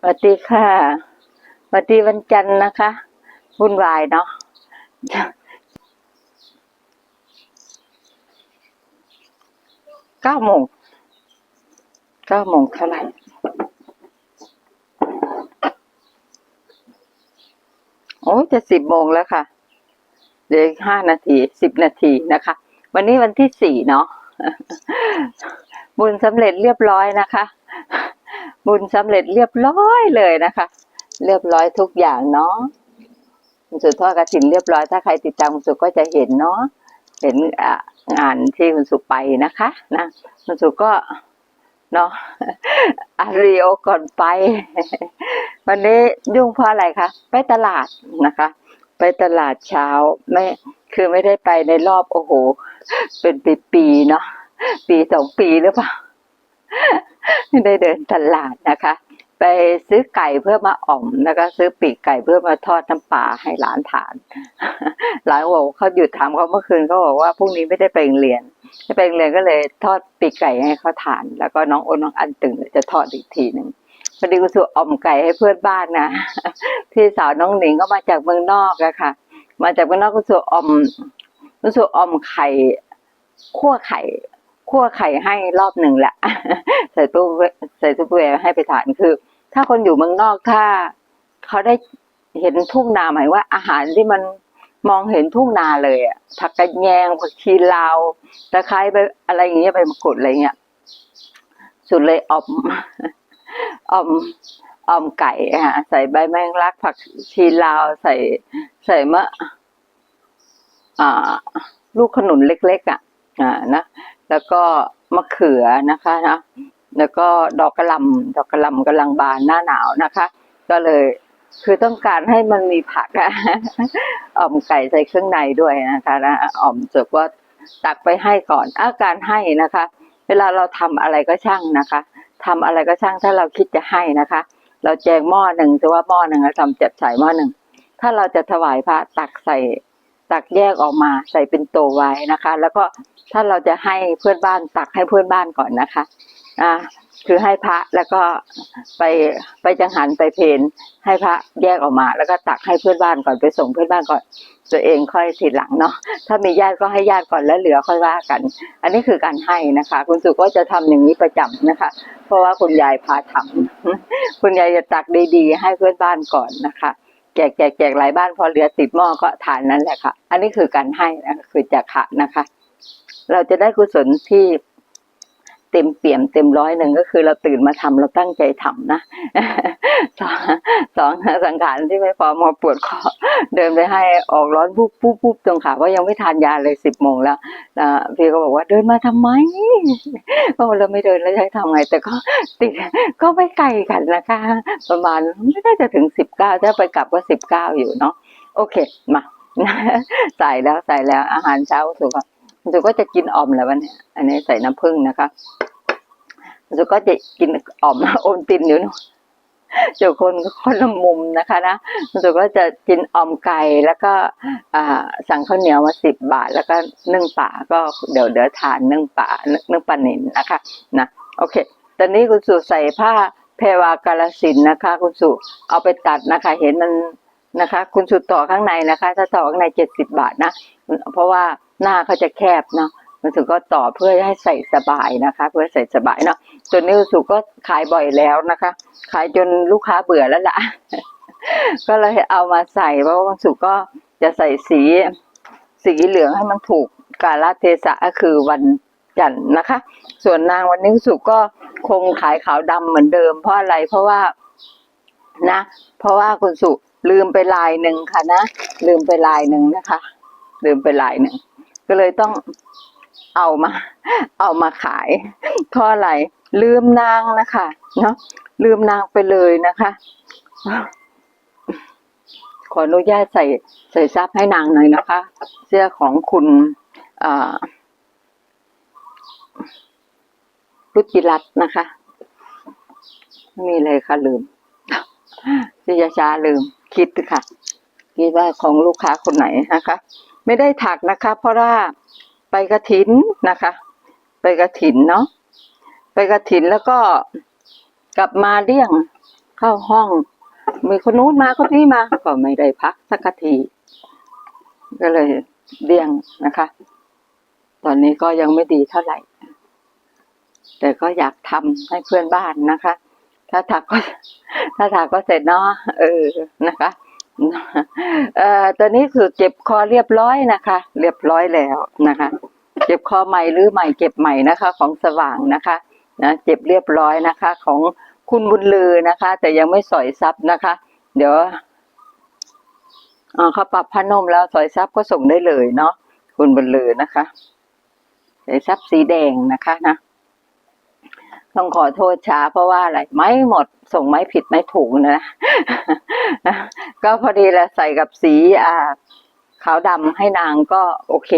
สวัสดีค่ะสวัสดีวันจันทร์นะคะวุ่นวายเนาะเก้าโมงเก้าโมงเท่าไหร่โอ้จะสิบโมงแล้วค่ะเดี๋ยวห้านาทีสิบนาทีนะคะ วันนี้วันที่สี่เนาะบุญสำเร็จเรียบร้อยนะคะ บุญสำเร็จเรียบร้อยเลยนะคะ เรียบร้อยทุกอย่างเนาะคุณสุทอดกระถินเรียบร้อย ถ้าใครติดตามคุณสุก็จะเห็นเนาะเห็นงานที่คุณสุไปนะคะนะคุณสุก็เนาะอาริโอก่อนไป วันนี้ยุ่งเพราะอะไรคะไปตลาดนะคะ ไปตลาดเช้าไม่คือไม่ได้ไปในรอบโอ้โห เป็นปีๆเนาะปีสองปีหรือเปล่า ไม่ได้เดินตลาดนะคะ ไปซื้อไก่เพื่อมาอ่อมแล้วก็ซื้อปีกไก่เพื่อมาทอดน้ำปลาให้หลานทาน หลานบอกเขาหยุดถามเขาเมื่อคืนเขาบอกว่าพรุ่งนี้ไม่ได้ไปโรงเรียนไม่ไปโรงเรียนก็เลยทอดปีกไก่ให้เขาทาน แล้วก็น้องโอนน้องอันตื่นจะทอดอีกทีหนึ่งพอดีกุศลอ่อมไก่ให้เพื่อนบ้านนะพี่สาวน้องหนิงก็มาจากเมืองนอกอะค่ะ มาจากเมืองนอกกุศลอ่อมกุศลอ่อมไข่คั่วไข่ คั่วไข่ให้รอบหนึ่งแหละใส่ตู้เวใส่ตู้เวให้ไปทานคือ ถ้าคนอยู่เมืองนอกถ้าเขาได้เห็นทุ่งนาหมายว่า อาหารที่มันมองเห็นทุ่งนาเลยอะผักกระแยงผักชีลาวตะไคร้ไปอะไรอย่างเงี้ยใบมะกรูดอะไรเงี้ยสุดเลยออมออมออมไก่ค่ะใส่ใบแมงลักผักชีลาวใส่ใส่มะอ่า ลูกขนุนเล็ก ๆ อะ อ่านะ แล้วก็มะเขือนะคะนะแล้วก็ดอกกระลำดอกกระลำกำลังบานหน้าหนาวนะคะ ก็เลยคือต้องการให้มันมีผักอะอ่อมไก่ใส่เครื่องในด้วยนะคะนะอ่อมจบว่าตักไปให้ก่อนอาการให้นะคะ เวลาเราทำอะไรก็ช่างนะคะทำอะไรก็ช่างถ้าเราคิดจะให้นะคะ เราแจงหม้อหนึ่งแต่ว่าหม้อหนึ่งเราทำจับใส่หม้อหนึ่งถ้าเราจะถวายพระตักใส่ ตักแยกออกมาใส่เป็นโตไว้นะคะ แล้วก็ถ้าเราจะให้เพื่อนบ้านตักให้เพื่อนบ้านก่อนนะคะ อ่า คือให้พระแล้วก็ไปไปจังหันไปเพนให้พระแยกออกมา แล้วก็ตักให้เพื่อนบ้านก่อนไปส่งเพื่อนบ้านก่อน ตัวเองค่อยทีหลังเนาะถ้ามีญาติก็ให้ญาติก่อนแล้วเหลือค่อยว่ากัน อันนี้คือการให้นะคะ คุณสุก็จะทำอย่างนี้ประจำนะคะ เพราะว่าคุณยายพาทำคุณยายจะตักดีๆ ให้เพื่อนบ้านก่อนนะคะ แจกแจกแจกหลายบ้านพอเหลือติดหม้อก็ทานนั่นแหละค่ะ อันนี้คือการให้นะคือจากขะนะคะ เราจะได้กุศลที่ เต็มเปี่ยมเต็มร้อยหนึ่งก็คือเราตื่นมาทำเราตั้งใจทำนะสองสองสังขารที่ไม่พอมาปวดคอเดินไปให้ออกร้อนปุ๊บปุ๊บปุ๊บตรงขาเพราะยังไม่ทานยาเลยสิบโมงแล้วพี่ก็บอกว่าเดินมาทำไมก็เราไม่เดินแล้วจะให้ทำไง แต่ก็ติดก็ไม่ไกลกันนะคะ ประมาณไม่น่าจะถึงสิบเก้าถ้าไปกลับก็สิบเก้าอยู่เนาะโอเคมาใส่แล้วใส่แล้วอาหารเช้าสุก สุก็จะกินอ่อมแล้ววันนี้อันนี้ใส่น้ำผึ้งนะคะสุก็จะกินอ่อมอมตินอยู่เนอะเจ้าคนคนละมุมนะคะนะสุก็จะกินอ่อมไก่แล้วก็สั่งข้าวเหนียวมาสิบบาท แล้วก็นึ่งป่าก็เดี๋ยวเดี๋ยวทานนึ่งป่านึ่งปลาเนินนะคะนะโอเค ตอนนี้คุณสุใส่ผ้าเพวากาลสินนะคะ คุณสุเอาไปตัดนะคะ เห็นมันนะคะ คุณสุต่อข้างในนะคะ ถ้าต่อข้างในเจ็ดสิบบาทนะเพราะว่า หน้าเขาจะแคบเนาะมันสุก็ต่อเพื่อให้ใส่สบายนะคะ เพื่อใส่สบายเนาะตัวนี้คุณสุก็ขายบ่อยแล้วนะคะ ขายจนลูกค้าเบื่อแล้วล่ะ ก็เลยเอามาใส่เพราะว่าคุณสุก็จะใส่สีสีเหลืองให้มันถูกกาลเทศะก็คือวันจันทร์นะคะ ส่วนนางวันนี้คุณสุก็คงขายขาวดำเหมือนเดิม เพราะอะไรเพราะว่านะ เพราะว่าคุณสุลืมไปลายหนึ่งค่ะนะ ลืมไปลายหนึ่งนะคะ ลืมไปลายหนึ่ง ก็เลยต้องเอามา เอามาขายเพราะอะไรลืมนางนะคะเนาะลืมนางไปเลยนะคะ ขออนุญาตใส่ใส่ซับให้นางหน่อยนะคะ เสื้อของคุณรุจิรัตน์นะคะไม่มีเลยค่ะลืมที่จะช้าลืมคิดค่ะคิดว่าของลูกค้าคนไหนนะคะ ไม่ได้ถักนะคะ เพราะว่าไปกระถินนะคะ ไปกระถินเนาะไปกระถินแล้วก็กลับมาเลี่ยงเข้าห้อง มีคนนู้นมาคนนี้มา ก็ไม่ได้พักสักทีก็เลยเดี่ยงนะคะ ตอนนี้ก็ยังไม่ดีเท่าไหร่ แต่ก็อยากทำให้เพื่อนบ้านนะคะ ถ้าถักก็ ถ้าถักก็เสร็จเนาะเออนะคะ เอ่อตอนนี้คือเก็บคอเรียบร้อยนะคะ เรียบร้อยแล้วนะคะเก็บคอใหม่หรือใหม่เก็บใหม่นะคะ ของสว่างนะคะนะเจ็บเรียบร้อยนะคะ ของคุณบุญลือนะคะ แต่ยังไม่สอยซับนะคะ เดี๋ยวเขาปรับพนมแล้วสอยซับก็ส่งได้เลยเนาะคุณบุญลือนะคะสอยซับสีแดงนะคะนะ ต้องขอโทษช้า เพราะว่าอะไรไม่หมดส่งไม่ผิดไม่ถูกนะ ก็พอดีแหละใส่กับสีอ่าขาวดำให้นางก็โอเค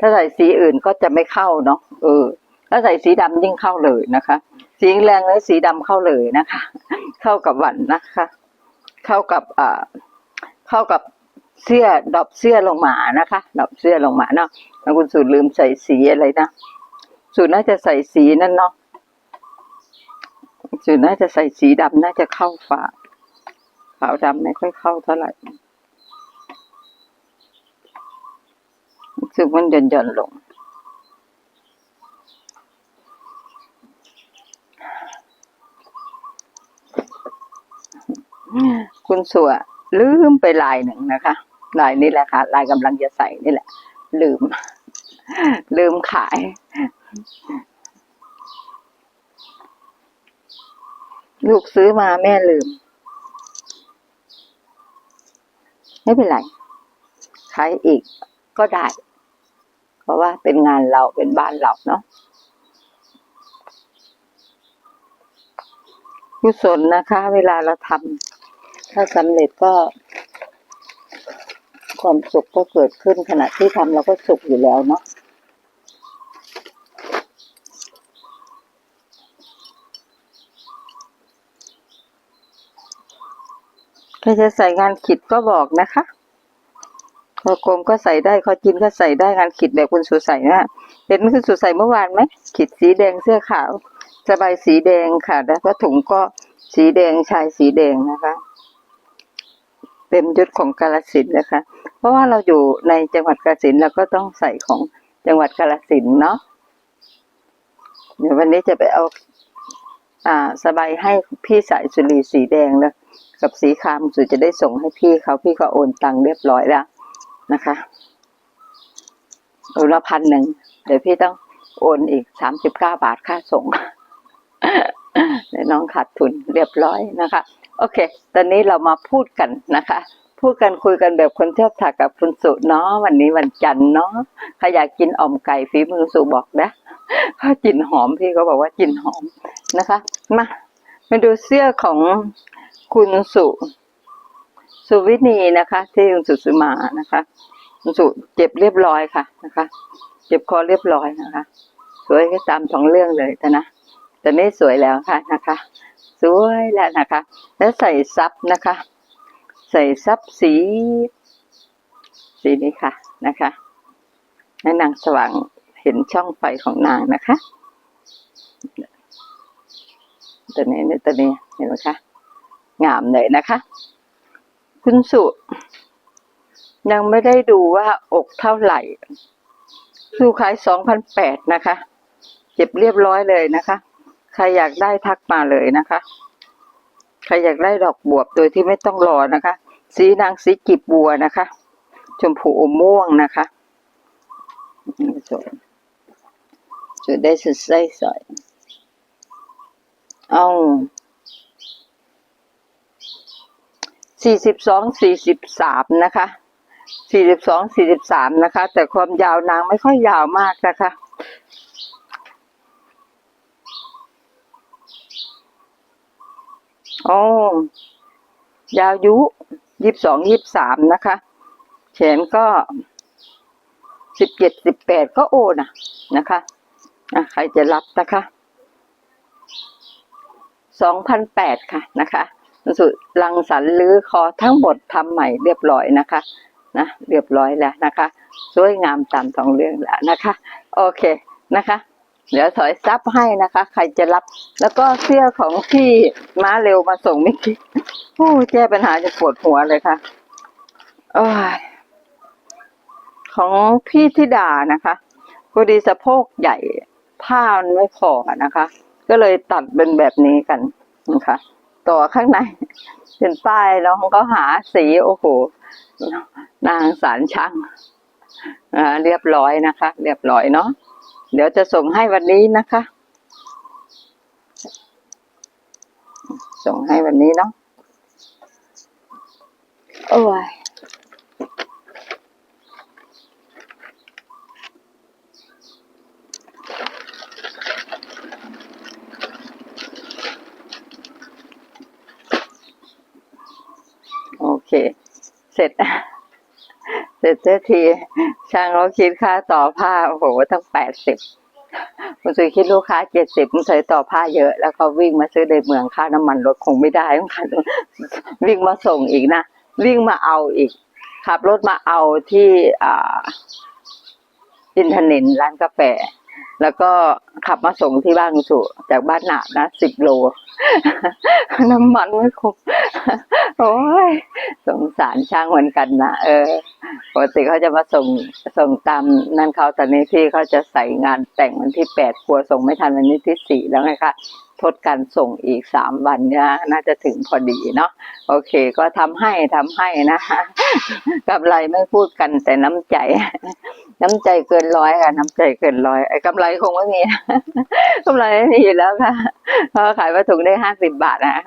ถ้าใส่สีอื่นก็จะไม่เข้าเนาะเออถ้าใส่สีดำยิ่งเข้าเลยนะคะ สีแรงเลยสีดำเข้าเลยนะคะ เข้ากับวันนะคะ เข้ากับอ่าเข้ากับเสื้อดอบเสื้อลงมานะคะดอบเสื้อลงมาเนาะแล้วคุณสูตรลืมใส่สีอะไรนะสูตรน่าจะใส่สีนั่นเนาะ สูตรน่าจะใส่สีดำน่าจะเข้าฝาขาวดำไม่ค่อยเข้าเท่าไหร่รู้สึกมันหย่อนหย่อนลง คุณสัวลืมไปลายหนึ่งนะคะลายนี้แหละค่ะ ลายกำลังจะใส่นี่แหละ ลืม ลืมขาย ลูกซื้อมาแม่ลืม ไม่เป็นไร ขายอีกก็ได้ เพราะว่าเป็นงานเราเป็นบ้านเราเนาะกุศลนะคะ เวลาเราทำถ้าสำเร็จก็ ความสุขก็เกิดขึ้นขณะที่ทำเราก็สุขอยู่แล้วเนาะ ใครจะใส่งานขิดก็บอกนะคะคอกลมก็ใส่ได้คอจินก็ใส่ได้งานขิดแบบคุณสุใส่นะเห็นคุณสุใส่เมื่อวานไหมขิดสีแดงเสื้อขาวสบายสีแดงค่ะ แล้วก็ถุงก็สีแดงชายสีแดงนะคะ เต็มยศของกาลสินนะคะ เพราะว่าเราอยู่ในจังหวัดกาฬสินเราก็ต้องใส่ของจังหวัดกาลสินเนาะเดี๋ยววันนี้จะไปเอา อ่า สบายให้พี่สายสุรีสีแดงแล้ว กับสีคามสุจะได้ส่งให้พี่เขาพี่ก็โอนตังค์เรียบร้อยแล้วนะคะโอนละพันหนึ่งเดี๋ยวพี่ต้องโอนอีกสามสิบเก้าบาทค่าส่งเดี๋ยน้องขาดทุนเรียบร้อยนะคะ โอเค ตอนนี้เรามาพูดกันนะคะ พูดกันคุยกันแบบคนเที่ยวถักกับคุณสุเนาะวันนี้วันจันทร์เนาะใครอยากกินอ่อมไก่ฝีมือสุบอกนะเพรากลิ่นหอมพี่เขาบอกว่ากลิ่นหอมนะคะ มามาดูเสื้อของ คุณสุสุวินีนะคะที่คุณสุซื้อมานะคะคุณสุเจ็บเรียบร้อยค่ะนะคะ เจ็บคอเรียบร้อยนะคะ สวยก็ตามสองเรื่องเลยแต่นะแต่นี่สวยแล้วค่ะนะคะ สวยแล้วนะคะ แล้วใส่ซับนะคะ ใส่ซับสี สีนี้ค่ะนะคะให้นางสว่างเห็นช่องไฟของนางนะคะตัวนี้ตัวนี้เห็นไหมคะ งามเลยนะคะ คุณสุ ยังไม่ได้ดูว่าอกเท่าไหร่สู้ขายสองพันแปดนะคะ เก็บเรียบร้อยเลยนะคะ ใครอยากได้ทักมาเลยนะคะ ใครอยากได้ดอกบวบโดยที่ไม่ต้องรอนะคะ สีนางสีกีบบัวนะคะ ชมพูอมม่วงนะคะสวยสวยได้สุดใส่สอยเอา สี่สิบสองสี่สิบสามนะคะสี่สิบสองสี่สิบสามนะคะ แต่ความยาวนางไม่ค่อยยาวมากนะคะโอ้ยาวยุยี่สิบสองยี่สิบสามนะคะแขนก็สิบเจ็ดสิบแปดก็โอนะนะคะอะใครจะรับนะคะสองพันแปดค่ะนะคะ สุดรังสรรหรือคอทั้งหมดทำใหม่เรียบร้อยนะคะนะเรียบร้อยแล้วนะคะ สวยงามตามท้องเรื่องแล้วนะคะ โอเคนะคะ เดี๋ยวถอยซับให้นะคะ ใครจะรับ แล้วก็เสื้อของพี่ม้าเร็วมาส่งเมื่อกี้โอ้แก้ปัญหาจะปวดหัวเลยค่ะอของพี่ธิดานะคะพอดีสะโพกใหญ่ผ้ามันไม่พอนะคะ ก็เลยตัดเป็นแบบนี้กันนะคะ ต่อข้างในเป็นป้ายแล้วก็หาสีโอ้โหนางสารช่างเรียบร้อยนะคะ เรียบร้อยเนาะเดี๋ยวจะส่งให้วันนี้นะคะ ส่งให้วันนี้เนาะโอ้ย เค เสร็จ เสร็จเสียที ช่างเขาคิดค่าต่อผ้า โอ้โห ตั้งแปดสิบคุณสุยคิดลูกค้าเจ็ดสิบคุณสุยต่อผ้าเยอะ แล้วก็วิ่งมาซื้อในเมืองค่าน้ำมันรถคงไม่ได้ต้องคันวิ่งมาส่งอีกนะ วิ่งมาเอาอีก ขับรถมาเอาที่อ่าอินทนินร้านกาแฟ แล้วก็ขับมาส่งที่บ้านคุณสุจากบ้านหนาดนะสิบโล น้ำมันไม่คุ้มโอ้ยสงสารช่างเหมือนกันนะเออปกติเขาจะมาส่งส่งตามนั่นเขาแต่นี้พี่เขาจะใส่งานแต่งวันที่แปดกลัวส่งไม่ทันวันนี้ที่สี่แล้วไงคะ ทดการส่งอีกสามวันเนี่ยน่าจะถึงพอดีเนาะโอเค ก็ทำให้ทำให้นะคะกำไรไม่พูดกันแต่น้ำใจ น้ำใจเกินร้อยค่ะ น้ำใจเกินร้อยไอ้กำไรคงไม่มีกำไรไม่มีอยู่แล้วค่ะเพราะขายวัตถุได้ห้าสิบบาทนะ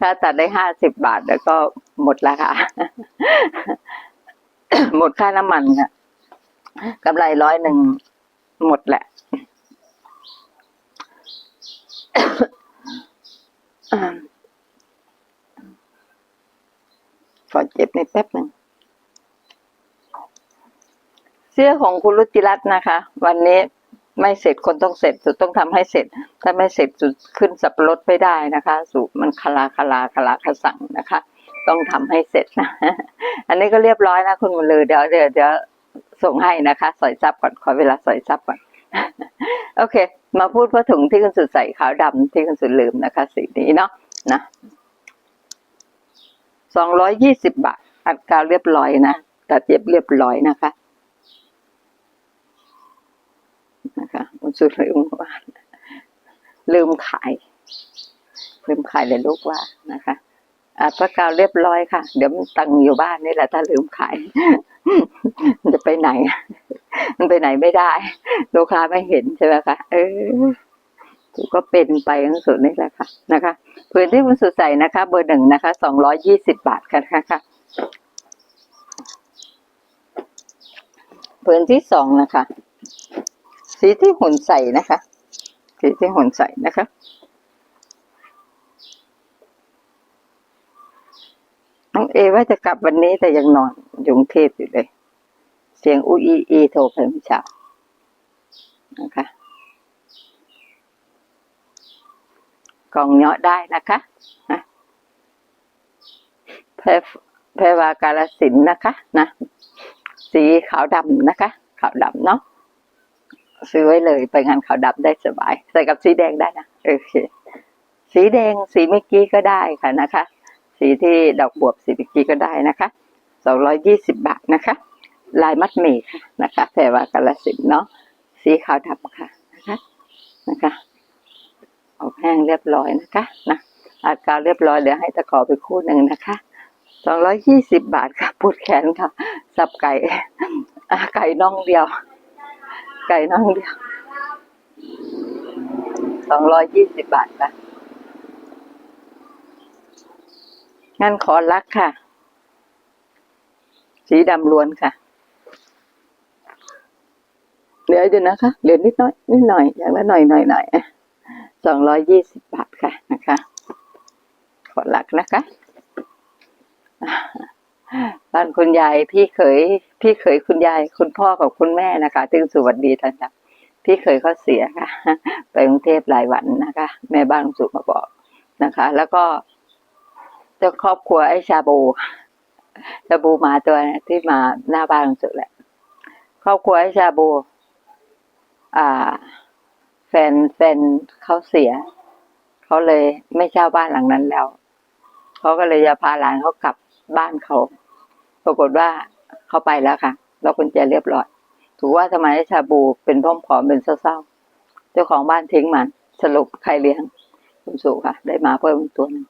ถ้าตัดได้ห้าสิบบาทแล้วก็หมดราคาหมดค่าน้ำมันค่ะกำไรร้อยหนึ่งหมดแหละ ขอเจ็บในแป๊บหนึ่ง เสื้อของคุณรุจิรัตน์นะคะ วันนี้ไม่เสร็จคนต้องเสร็จสุดต้องทำให้เสร็จ ถ้าไม่เสร็จสุดขึ้นสับปะรดไม่ได้นะคะ สูมันคลาคลาคลาขสั่งนะคะ ต้องทำให้เสร็จนะอันนี้ก็เรียบร้อยนะคุณบุญลือเดี๋ยวเดี๋ยวเดี๋ยวส่งให้นะคะ สอยซับก่อนขอเวลาสอยซับก่อน โอเค มาพูดผ้าถุงที่คุณสุดใส่ขาวดำที่คุณสุดลืมนะคะ สีนี้เนาะนะสองร้อยยี่สิบบาท อัดกาวเรียบร้อยนะตัดเย็บเรียบร้อยนะคะนะคะคุณสุดลืมว่าลืมขายลืมขายเลยลูกว่านะคะอัดพระกาวเรียบร้อยค่ะ เดี๋ยวมันตังอยู่บ้านนี่แหละถ้าลืมขาย จะไปไหน มันไปไหนไม่ได้ ลูกค้าไม่เห็นใช่ไหมคะเออถูกก็เป็นไปทั้งสุดนี่แหละค่ะนะคะผืนที่คุณสุดใส่นะคะ เบอร์หนึ่งนะคะสองร้อยยี่สิบบาทค่ะค่ะผืนที่สองนะคะ สีที่หุ่นใส่นะคะ สีที่หุ่นใส่นะคะน้องเอว่าจะกลับวันนี้แต่ยังนอนอยู่กรุงเทพอยู่เลย สียงอุอีอีโทรไปเมื่อเช้านะคะกล่องเนาะได้นะคะนะแพรแพรวากาลสินนะคะ นะ สีขาวดำนะคะ ขาวดำเนาะซื้อไว้เลยไปงานขาวดำได้สบาย ใส่กับสีแดงได้นะโอเคสีแดงสีเมื่อกี้ก็ได้ค่ะนะคะ สีที่ดอกบวบสีเมื่อกี้ก็ได้นะคะสองร้อยยี่สิบบาทนะคะ ลายมัดหมี่ค่ะนะคะแพรวากาลสินเนาะสีขาวดำค่ะนะคะนะคะอบแห้งเรียบร้อยนะคะนะอากาวเรียบร้อยเดี๋ยวให้ตะขอไปคู่หนึ่งนะคะสองร้อยยี่สิบบาทค่ะปวดแขนค่ะ สับไก่ไก่น่องเดียว ไก่น่องเดียวสองร้อยยี่สิบบาทค่ะงั้นขอรักค่ะ สีดำล้วนค่ะ เหลืออยู่นะคะ เหลือนิดน้อยนิดหน่อยอย่างละหน่อยหน่อยหน่อยสองร้อยยี่สิบบาทค่ะนะคะขอหลักนะคะบ้านคุณยายพี่เขยพี่เขยคุณยายคุณพ่อกับคุณแม่นะคะถึงสวัสดีท่านจ้ะพี่เขยเขาเสียค่ะ ไปกรุงเทพหลายวันนะคะ แม่บ้านสุมาบอกนะคะ แล้วก็เจ้าครอบครัวไอ้ชาบูชาบูมาตัวนี่ยที่มาหน้าบ้านสุดแหละครอบครัวไอ้ชาบู อ่านแฟนเขาเสีย เขาเลยไม่เช่าบ้านหลังนั้นแล้ว เขาก็เลยจะพาหลานเขากลับบ้านเขา ปรากฏว่าเขาไปแล้วค่ะแล้วกุญแจเรียบร้อย ถือว่าทำไมชาบูเป็นพ่อมผอมเป็นเศร้าๆ เจ้าของบ้านทิ้งมัน สรุปใครเลี้ยง คุณสุค่ะ ได้มาเพิ่มอีกตัวหนึง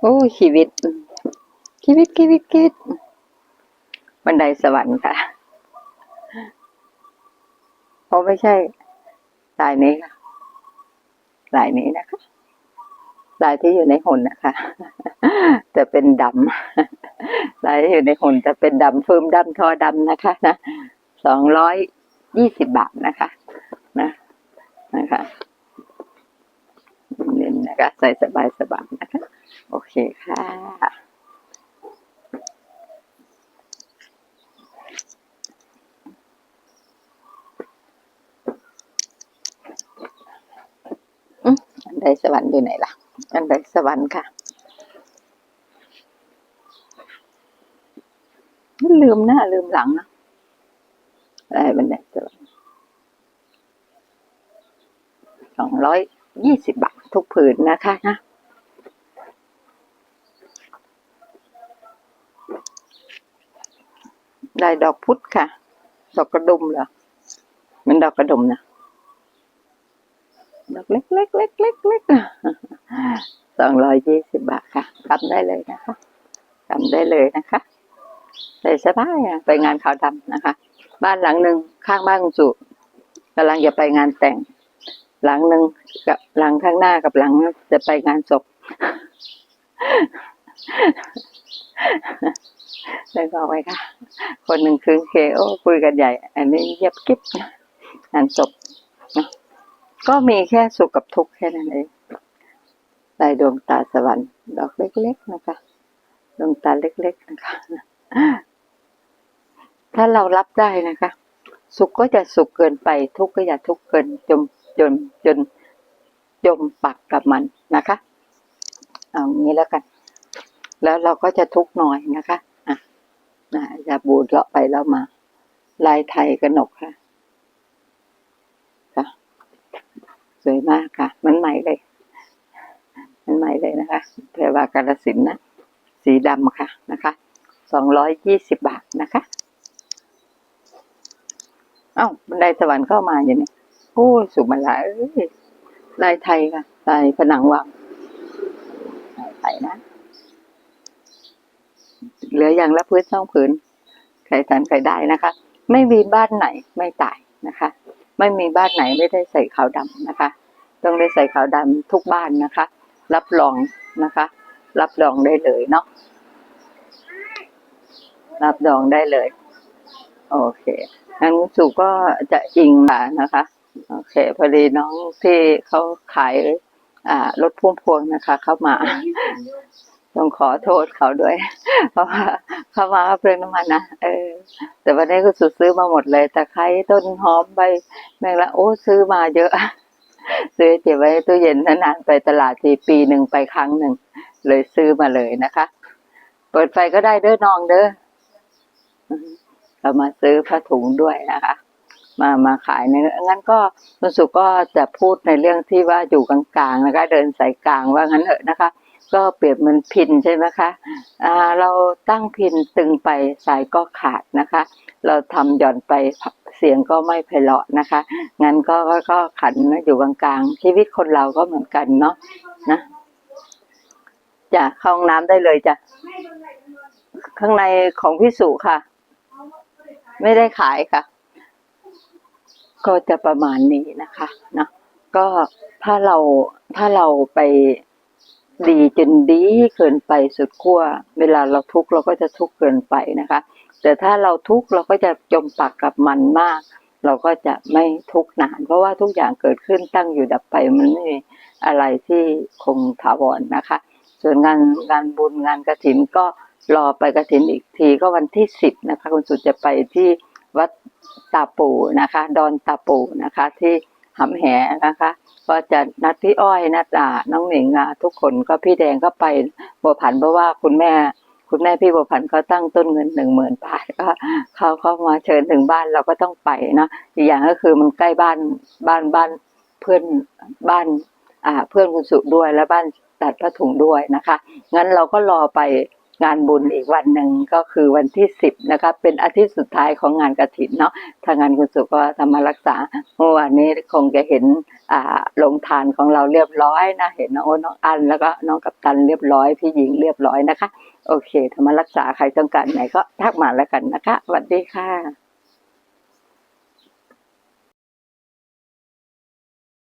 โอ้ชีวิตชีวิตชีวิตชีวิตบันไดสวรรค์ค่ะเพ ราะไม่ใช่ลายนี้ค่ะลายนี้นะคะลายที่อยู่ในหุ่นนะคะจะเป็นดำลายที่อยู่ในหุ่นจะเป็นดำฟืมดำทอดำนะคะนะสองร้อยยี่สิบบาทนะคะ นะนะคะเน้นนะคะใส่สบายสบายนะคะ โอเคค่ะ อื มอันใดสวรรค์อยู่ไหนล่ะ อันใดสวรรค์ค่ะมันลืมหน้าลืมหลังนะอะไรบันไดสวรรค์สองร้อยยี่สิบบาททุกผืนนะคะนะได้ดอกพุธค่ะ ดอกกระดุมเหรอมันดอกกระดุมนะ เล็กเล็กเล็กเล็กเล็กสองร้อยยี่สิบบาทค่ะทำได้เลยนะคะทำได้เลยนะคะใส่สบายไปงานขาวดำนะคะ บ้านหลังหนึ่งข้างบ้านคุณสุกำลังจะไปงานแต่ง หลังหนึ่งกับหลังข้างหน้ากับหลังจะไปงานศพได้บอกไว้ค่ะ คนหนึ่งคือเคโอคุยกันใหญ่ อันนี้เงียบกิ๊บงานศพเนะ ก็มีแค่สุขกับทุกข์แค่นั้นเองลายดวงตาสวรรค์ ดอกเล็กๆนะคะ ดวงตาเล็กๆนะคะ ถ้าเรารับได้นะคะ สุขก็จะสุขเกินไป ทุกข์ก็อย่าทุกข์เกินจนจนจนจมปักกับมันนะคะเอางี้แล้วกัน แล้วเราก็จะทุกข์น้อยนะคะอะนะอย่าบูดเลาะไปแล้วมา ลายไทยกระหนกค่ะ สวยมากค่ะ มันใหม่เลย มันใหม่เลยนะคะแพรวากาลสินนะ สีดำค่ะนะคะสองร้อยยี่สิบบาทนะคะ เอ้าบันไดสวรรค์เข้ามาอย่างนี้โอ้สุมาลาเอ้ยลายไทยค่ะลายผนังวังลายไทยนะเหลืออย่างละพื้นสองผืนใครทันใครได้นะคะ ไม่มีบ้านไหนไม่ตายนะคะ ไม่มีบ้านไหนไม่ได้ใส่ขาวดำนะคะ ต้องได้ใส่ขาวดำทุกบ้านนะคะ รับรองนะคะ รับรองได้เลยเนาะรับรองได้เลย โอเคงั้นสุก็จะอิงมานะคะ โอเค พอดีน้องที่เขาขายอ่ารถพ่วงพวงนะคะ เข้ามา ต้องขอโทษเขาด้วย เพราะว่าเขามาเรื่องน้ำมันนะเออ แต่วันนี้ก็สุดซื้อมาหมดเลยตะไคร้ต้นหอมใบแมงละโอ้ซื้อมาเยอะ ซื้อเก็บไว้ตู้เย็นนานๆไปตลาดทีปีหนึ่งไปครั้งหนึ่งเลยซื้อมาเลยนะคะ เปิดไฟก็ได้เด้อน้องเด้อเรามาซื้อผ้าถุงด้วยนะคะ มามาขายในงั้นก็คุณสุก็จะพูดในเรื่องที่ว่าอยู่กลางๆนะคะ เดินสายกลางว่างั้นเถอะนะคะ ก็เปรียบเหมือนพินใช่ไหมคะอ่าเราตั้งพินตึงไปสายก็ขาดนะคะ เราทำหย่อนไปเสียงก็ไม่ไพเราะนะคะ งั้นก็ก็ขันอยู่กลางๆชีวิตคนเราก็เหมือนกันเนาะนะจะเข้าห้องน้ำได้เลยจ้ะข้างในของพี่สุค่ะ ไม่ได้ขายค่ะ ก็จะประมาณนี้นะคะเนาะก็ถ้าเราถ้าเราไป ดีจนดีเกินไปสุดขั้ว เวลาเราทุกข์เราก็จะทุกข์เกินไปนะคะ แต่ถ้าเราทุกข์เราก็จะจมปักกับมันมาก เราก็จะไม่ทุกข์นาน เพราะว่าทุกอย่างเกิดขึ้นตั้งอยู่ดับไปมันไม่มีอะไรที่คงถาวรนะคะ ส่วนงานงานบุญงานกระถินก็รอไปกระถินอีกทีก็วันที่สิบนะคะ คุณสุดจะไปที่วัดตาปูนะคะ ดอนตาปูนะคะที่ หำแหนะคะ ก็จะนัดพี่อ้อยนัดอ่าน้องหนิงอะทุกคนก็พี่แดงก็ไปบัวผันเพราะว่าคุณแม่ คุณแม่พี่บัวพันเขาตั้งต้นเงินหนึ่งหมื่นบาทก็เขาเข้ามาเชิญถึงบ้านเราก็ต้องไปเนาะอีกอย่างก็คือมันใกล้บ้านบ้านบ้านเพื่อนบ้านอ่าเพื่อนคุณสุด้วยและบ้านตัดผ้าถุงด้วยนะคะ งั้นเราก็รอไป งานบุญอีกวันหนึ่งก็คือวันที่สิบนะคะเป็นอาทิตย์สุดท้ายของงานกระถินเนาะทางงานคุณสุก็ทำมารักษาเมื่อวานนี้คงจะเห็นอ่าลงทานของเราเรียบร้อยนะเห็นน้องโอ้น้องอันแล้วก็น้องกัปตันเรียบร้อยพี่หญิงเรียบร้อยนะคะ โอเคธรรมารักษาใครต้องการไหนก็ทักมาแล้วกันนะคะสวัสดีค่ะ